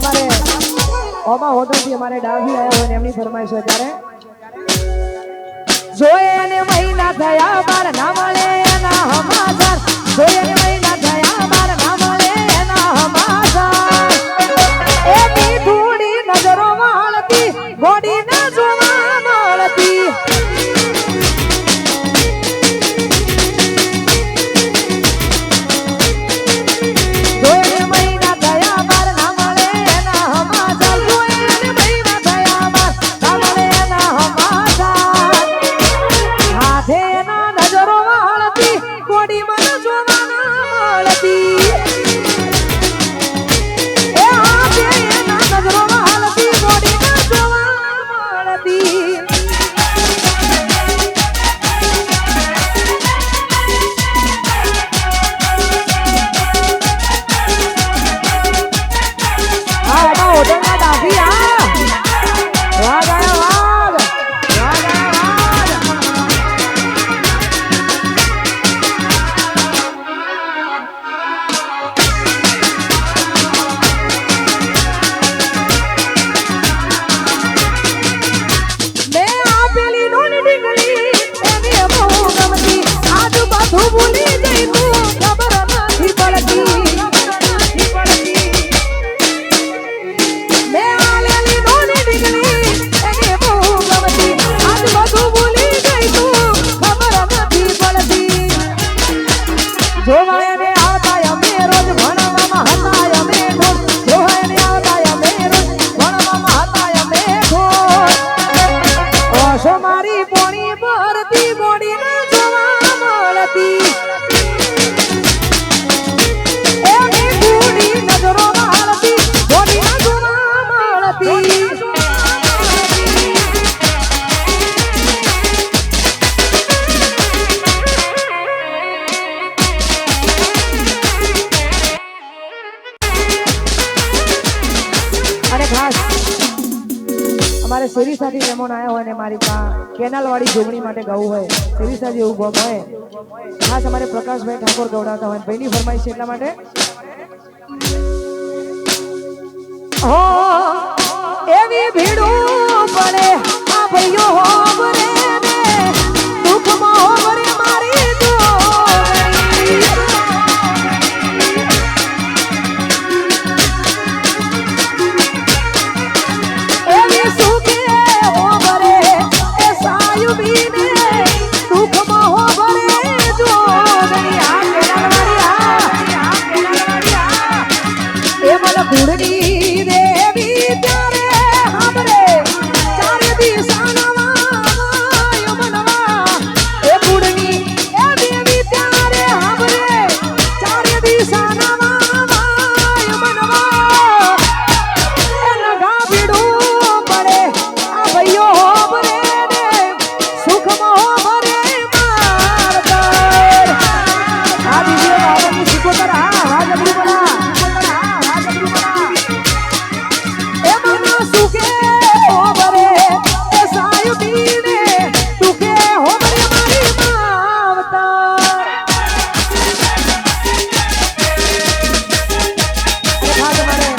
ભાઈ અમારે ડાભી આવ્યા હોય ને એમની ફરમાઈશ હોય ત્યારે. જોયે અને મહિના થયા, બાર ના મળે એના હમાસર જોયે ને મહિના થયા, બાર ના મળે એના હમાસર એ મીઠુડી નજરો વાળતી ગોડી ના જોવા મળતી. ঝোমা ખાસ અમારે સિરિસાથી મહેમાન આવ્યા હોય ને મારી પા કેનાલવાળી જોગણી માટે ગાવું હોય સિરિસા જેવું ગમ હોય. ખાસ અમારે પ્રકાશભાઈ ઠાકોર ગવડાવતા હોય ભાઈની છે એટલા માટે. હો, એવી ભીડું પડે. આ કેનાલવાળી